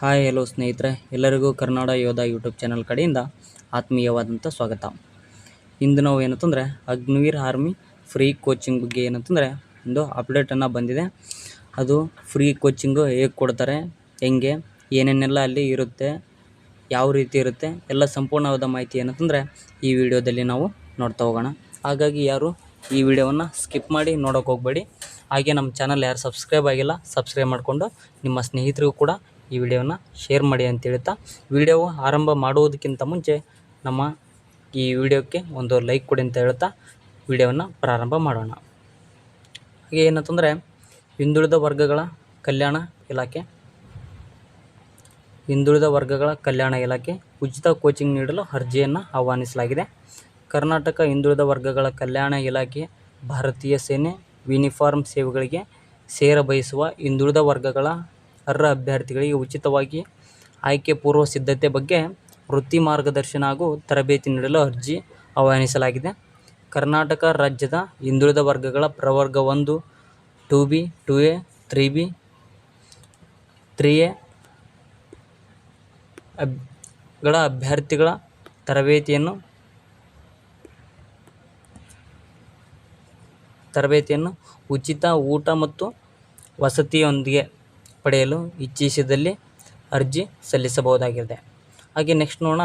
Hi, hello ಸ್ನೇಹಿತರೆ. ಎಲ್ಲರಿಗೂ ಕರ್ನಾಡ ಯೋಧ ಯೂಟ್ಯೂಬ್ ಚಾನಲ್ ಕಡೆಯಿಂದ ಆತ್ಮೀಯವಾದಂಥ ಸ್ವಾಗತ. ಇಂದು ನಾವು ಏನಂತಂದರೆ ಅಗ್ನಿವೀರ್ ಆರ್ಮಿ ಫ್ರೀ ಕೋಚಿಂಗ್ ಬಗ್ಗೆ ಏನಂತಂದರೆ ಒಂದು ಅಪ್ಡೇಟನ್ನು ಬಂದಿದೆ. ಅದು ಫ್ರೀ ಕೋಚಿಂಗು ಹೇಗೆ ಕೊಡ್ತಾರೆ, ಹೆಂಗೆ, ಏನೇನೆಲ್ಲ ಅಲ್ಲಿ ಇರುತ್ತೆ, ಯಾವ ರೀತಿ ಇರುತ್ತೆ, ಎಲ್ಲ ಸಂಪೂರ್ಣವಾದ ಮಾಹಿತಿ ಏನಂತಂದರೆ ಈ ವಿಡಿಯೋದಲ್ಲಿ ನಾವು ನೋಡ್ತಾ ಹೋಗೋಣ. ಹಾಗಾಗಿ ಯಾರು ಈ ವಿಡಿಯೋವನ್ನು ಸ್ಕಿಪ್ ಮಾಡಿ ನೋಡೋಕೆ ಹೋಗಬೇಡಿ. ಹಾಗೆ ನಮ್ಮ ಚಾನಲ್ ಯಾರು ಸಬ್ಸ್ಕ್ರೈಬ್ ಆಗಿಲ್ಲ ಸಬ್ಸ್ಕ್ರೈಬ್ ಮಾಡಿಕೊಂಡು ನಿಮ್ಮ ಸ್ನೇಹಿತರಿಗೂ ಕೂಡ ಈ ವಿಡಿಯೋನ ಶೇರ್ ಮಾಡಿ ಅಂತ ಹೇಳ್ತಾ ವಿಡಿಯೋ ಆರಂಭ ಮಾಡುವುದಕ್ಕಿಂತ ಮುಂಚೆ ನಮ್ಮ ಈ ವಿಡಿಯೋಕ್ಕೆ ಒಂದು ಲೈಕ್ ಕೊಡಿ ಅಂತ ಹೇಳ್ತಾ ವಿಡಿಯೋವನ್ನು ಪ್ರಾರಂಭ ಮಾಡೋಣ. ಹಾಗೆ ಏನಂತಂದರೆ ಹಿಂದುಳಿದ ವರ್ಗಗಳ ಕಲ್ಯಾಣ ಇಲಾಖೆ, ಹಿಂದುಳಿದ ವರ್ಗಗಳ ಕಲ್ಯಾಣ ಇಲಾಖೆ ಉಚಿತ ಕೋಚಿಂಗ್ ನೀಡಲು ಅರ್ಜಿಯನ್ನು ಆಹ್ವಾನಿಸಲಾಗಿದೆ. ಕರ್ನಾಟಕ ಹಿಂದುಳಿದ ವರ್ಗಗಳ ಕಲ್ಯಾಣ ಇಲಾಖೆ ಭಾರತೀಯ ಸೇನೆ ಯೂನಿಫಾರ್ಮ್ ಸೇವೆಗಳಿಗೆ ಸೇರ ಬಯಸುವ ಹಿಂದುಳಿದ ವರ್ಗಗಳ ಅರ್ಹ ಅಭ್ಯರ್ಥಿಗಳಿಗೆ ಉಚಿತವಾಗಿ ಆಯ್ಕೆ ಪೂರ್ವ ಸಿದ್ಧತೆ ಬಗ್ಗೆ ವೃತ್ತಿ ಮಾರ್ಗದರ್ಶನ ಹಾಗೂ ತರಬೇತಿ ನೀಡಲು ಅರ್ಜಿ ಆಹ್ವಾನಿಸಲಾಗಿದೆ. ಕರ್ನಾಟಕ ರಾಜ್ಯದ ಹಿಂದುಳಿದ ವರ್ಗಗಳ ಪ್ರವರ್ಗ ಒಂದು, two B, two A, three B, three A ಗಳ ಅಭ್ಯರ್ಥಿಗಳ ತರಬೇತಿಯನ್ನು ತರಬೇತಿಯನ್ನು ಉಚಿತ ಊಟ ಮತ್ತು ವಸತಿಯೊಂದಿಗೆ ಪಡೆಯಲು ಇಚ್ಛಿಸಿದಲ್ಲಿ ಅರ್ಜಿ ಸಲ್ಲಿಸಬಹುದಾಗಿದೆ. ಹಾಗೆ ನೆಕ್ಸ್ಟ್ ನೋಡೋಣ.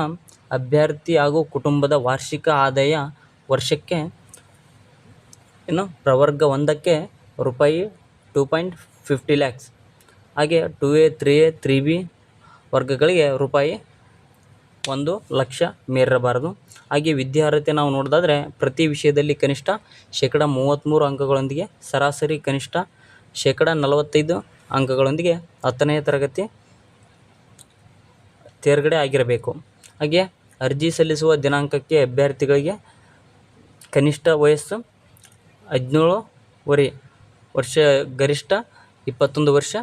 ಅಭ್ಯರ್ಥಿ ಹಾಗೂ ಕುಟುಂಬದ ವಾರ್ಷಿಕ ಆದಾಯ ವರ್ಷಕ್ಕೆ ಏನು ಪ್ರವರ್ಗ ಒಂದಕ್ಕೆ ರೂಪಾಯಿ ಟೂ ಪಾಯಿಂಟ್ ಫಿಫ್ಟಿ ಲ್ಯಾಕ್ಸ್ ಹಾಗೆ two A three A three B ವರ್ಗಗಳಿಗೆ ರೂಪಾಯಿ ಒಂದು ಲಕ್ಷ ಮೀರಬಾರದು ಹಾಗೆ ವಿದ್ಯಾರ್ಹತೆ ನಾವು ನೋಡೋದಾದರೆ ಪ್ರತಿ ವಿಷಯದಲ್ಲಿ ಕನಿಷ್ಠ ಶೇಕಡ ಮೂವತ್ತ್ಮೂರು ಅಂಕಗಳೊಂದಿಗೆ ಸರಾಸರಿ ಕನಿಷ್ಠ ಶೇಕಡ ನಲವತ್ತೈದು ಅಂಕಗಳೊಂದಿಗೆ ಹತ್ತನೇ ತರಗತಿ ತೇರ್ಗಡೆ ಆಗಿರಬೇಕು. ಹಾಗೆ ಅರ್ಜಿ ಸಲ್ಲಿಸುವ ದಿನಾಂಕಕ್ಕೆ ಅಭ್ಯರ್ಥಿಗಳಿಗೆ ಕನಿಷ್ಠ ವಯಸ್ಸು ಹದಿನೇಳುವರೆ ವರ್ಷ, ಗರಿಷ್ಠ ಇಪ್ಪತ್ತೊಂದು ವರ್ಷ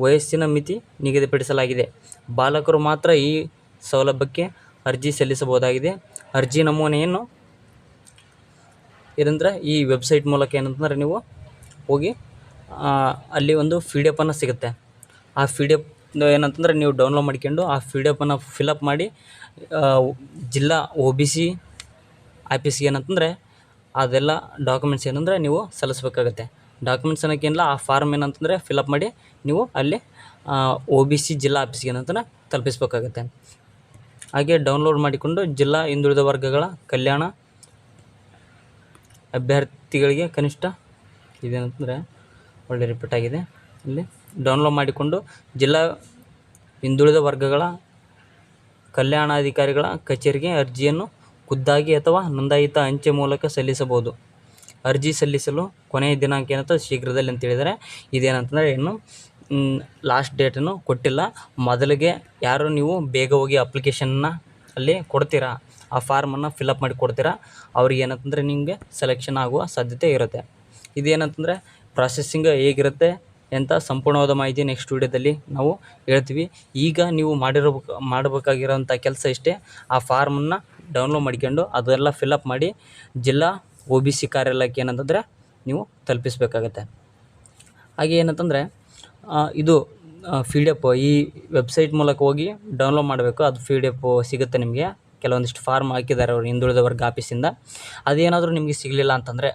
ವಯಸ್ಸಿನ ಮಿತಿ ನಿಗದಿಪಡಿಸಲಾಗಿದೆ. ಬಾಲಕರು ಮಾತ್ರ ಈ ಸೌಲಭ್ಯಕ್ಕೆ ಅರ್ಜಿ ಸಲ್ಲಿಸಬಹುದಾಗಿದೆ. ಅರ್ಜಿ ನಮೂನೆಯನ್ನು ಏನಂದ್ರೆ ಈ ವೆಬ್ಸೈಟ್ ಮೂಲಕ ಏನಂತಂದ್ರೆ ನೀವು ಹೋಗಿ ಅಲ್ಲಿ ಒಂದು ಫಿ ಡಿ ಎಫನ್ನು ಸಿಗುತ್ತೆ. ಆ ಪಿ ಡಿ ಎಫ್ ಏನಂತಂದರೆ ನೀವು ಡೌನ್ಲೋಡ್ ಮಾಡ್ಕೊಂಡು ಆ ಫಿ ಡಿ ಎಫನ್ನು ಫಿಲಪ್ ಮಾಡಿ ಜಿಲ್ಲಾ ಒ ಬಿ ಸಿ ಆಫೀಸ್ಗೆ ಏನಂತಂದರೆ ಅದೆಲ್ಲ ಡಾಕ್ಯುಮೆಂಟ್ಸ್ ಏನಂದರೆ ನೀವು ಸಲ್ಲಿಸ್ಬೇಕಾಗತ್ತೆ. ಡಾಕ್ಯುಮೆಂಟ್ಸ್ ಅನ್ನೋಕ್ಕೇನಿಲ್ಲ ಆ ಫಾರ್ಮ್ ಏನಂತಂದರೆ ಫಿಲಪ್ ಮಾಡಿ ನೀವು ಅಲ್ಲಿ ಒ ಬಿ ಸಿ ಜಿಲ್ಲಾ ಆಫೀಸ್ಗೆ ಏನಂತಂದರೆ ತಲುಪಿಸ್ಬೇಕಾಗತ್ತೆ. ಹಾಗೆ ಡೌನ್ಲೋಡ್ ಮಾಡಿಕೊಂಡು ಜಿಲ್ಲಾ ಹಿಂದುಳಿದ ವರ್ಗಗಳ ಕಲ್ಯಾಣ ಅಭ್ಯರ್ಥಿಗಳಿಗೆ ಕನಿಷ್ಠ ಇದೇನಂತಂದರೆ ಒಳ್ಳೆ ರಿಪೀಟ್ ಆಗಿದೆ. ಇಲ್ಲಿ ಡೌನ್ಲೋಡ್ ಮಾಡಿಕೊಂಡು ಜಿಲ್ಲಾ ಹಿಂದುಳಿದ ವರ್ಗಗಳ ಕಲ್ಯಾಣಾಧಿಕಾರಿಗಳ ಕಚೇರಿಗೆ ಅರ್ಜಿಯನ್ನು ಖುದ್ದಾಗಿ ಅಥವಾ ನೋಂದಾಯಿತ ಅಂಚೆ ಮೂಲಕ ಸಲ್ಲಿಸಬಹುದು. ಅರ್ಜಿ ಸಲ್ಲಿಸಲು ಕೊನೆಯ ದಿನಾಂಕ ಏನಂತ ಶೀಘ್ರದಲ್ಲಿ ಅಂತ ಹೇಳಿದರೆ ಇದೇನಂತಂದರೆ ಇನ್ನು ಲಾಸ್ಟ್ ಡೇಟನ್ನು ಕೊಟ್ಟಿಲ್ಲ. ಮೊದಲಿಗೆ ಯಾರು ನೀವು ಬೇಗ ಹೋಗಿ ಅಪ್ಲಿಕೇಶನ್ನ ಅಲ್ಲಿ ಕೊಡ್ತೀರಾ? ಆ ಫಾರ್ಮನ್ನು ಫಿಲಪ್ ಮಾಡಿ ಕೊಡ್ತೀರಾ? ಅವ್ರಿಗೆ ಏನಂತಂದರೆ ನಿಮಗೆ ಸೆಲೆಕ್ಷನ್ ಆಗುವ ಸಾಧ್ಯತೆ ಇರುತ್ತೆ. ಇದೇನಂತಂದರೆ ಪ್ರಾಸೆಸ್ಸಿಂಗ್ ಹೇಗಿರುತ್ತೆ ಅಂತ ಸಂಪೂರ್ಣವಾದ ಮಾಹಿತಿ ನೆಕ್ಸ್ಟ್ ವೀಡಿಯೋದಲ್ಲಿ ನಾವು ಹೇಳ್ತೀವಿ. ಈಗ ನೀವು ಮಾಡಿರಬೇಕು ಮಾಡಬೇಕಾಗಿರೋಂಥ ಕೆಲಸ ಇಷ್ಟೇ, ಆ ಫಾರ್ಮನ್ನು ಡೌನ್ಲೋಡ್ ಮಾಡ್ಕೊಂಡು ಅದೆಲ್ಲ ಫಿಲಪ್ ಮಾಡಿ ಜಿಲ್ಲಾ ಒ ಬಿ ಸಿ ಕಾರ್ಯಾಲಯಕ್ಕೆ ಏನಂತಂದರೆ ನೀವು ತಲುಪಿಸ್ಬೇಕಾಗತ್ತೆ. ಹಾಗೆ ಏನಂತಂದರೆ ಇದು ಫಿ ಡಿ ಎಫ್ ಈ ವೆಬ್ಸೈಟ್ ಮೂಲಕ ಹೋಗಿ ಡೌನ್ಲೋಡ್ ಮಾಡಬೇಕು. ಅದು ಫಿ ಡಿ ಎಫ್ ಸಿಗುತ್ತೆ ನಿಮಗೆ. ಕೆಲವೊಂದಿಷ್ಟು ಫಾರ್ಮ್ ಹಾಕಿದ್ದಾರೆ ಅವರು ಹಿಂದುಳಿದ ವರ್ಗ ಆಫೀಸಿಂದ ಅದೇನಾದರೂ ನಿಮಗೆ ಸಿಗಲಿಲ್ಲ ಅಂತಂದರೆ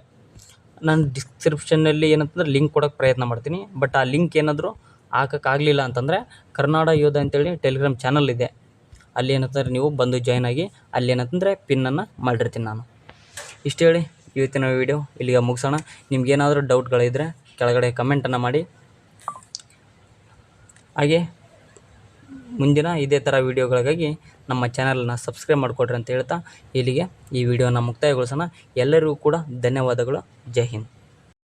ನಾನು ಡಿಸ್ಕ್ರಿಪ್ಷನ್ನಲ್ಲಿ ಏನಂತಂದ್ರೆ ಲಿಂಕ್ ಕೊಡೋಕ್ಕೆ ಪ್ರಯತ್ನ ಮಾಡ್ತೀನಿ. ಬಟ್ ಆ ಲಿಂಕ್ ಏನಾದರೂ ಹಾಕೋಕ್ಕಾಗಲಿಲ್ಲ ಅಂತಂದರೆ ಕರ್ನಾಡ ಯೋಧ ಅಂತೇಳಿ ಟೆಲಿಗ್ರಾಮ್ ಚಾನಲ್ ಇದೆ. ಅಲ್ಲಿ ಏನಂತಂದ್ರೆ ನೀವು ಬಂದು ಜಾಯ್ನ್ ಆಗಿ ಅಲ್ಲಿ ಏನಂತಂದರೆ ಪಿನ್ನನ್ನು ಮಾಡಿರ್ತೀನಿ ನಾನು. ಇಷ್ಟು ಹೇಳಿ, ಇವತ್ತಿನ ವೀಡಿಯೋ ಇಲ್ಲಿಗೆ ಮುಗಿಸೋಣ. ನಿಮ್ಗೇನಾದರೂ ಡೌಟ್ಗಳಿದ್ದರೆ ಕೆಳಗಡೆ ಕಮೆಂಟನ್ನು ಮಾಡಿ. ಹಾಗೆ ಮುಂದಿನ ಇದೇ ಥರ ವೀಡಿಯೋಗಳಿಗಾಗಿ ನಮ್ಮ ಚಾನಲನ್ನು ಸಬ್ಸ್ಕ್ರೈಬ್ ಮಾಡಿಕೊಡ್ರಿ ಅಂತ ಹೇಳ್ತಾ ಇಲ್ಲಿಗೆ ಈ ವಿಡಿಯೋನ ಮುಕ್ತಾಯಗೊಳಿಸೋಣ. ಎಲ್ಲರಿಗೂ ಕೂಡ ಧನ್ಯವಾದಗಳು. ಜೈ ಹಿಂದ್.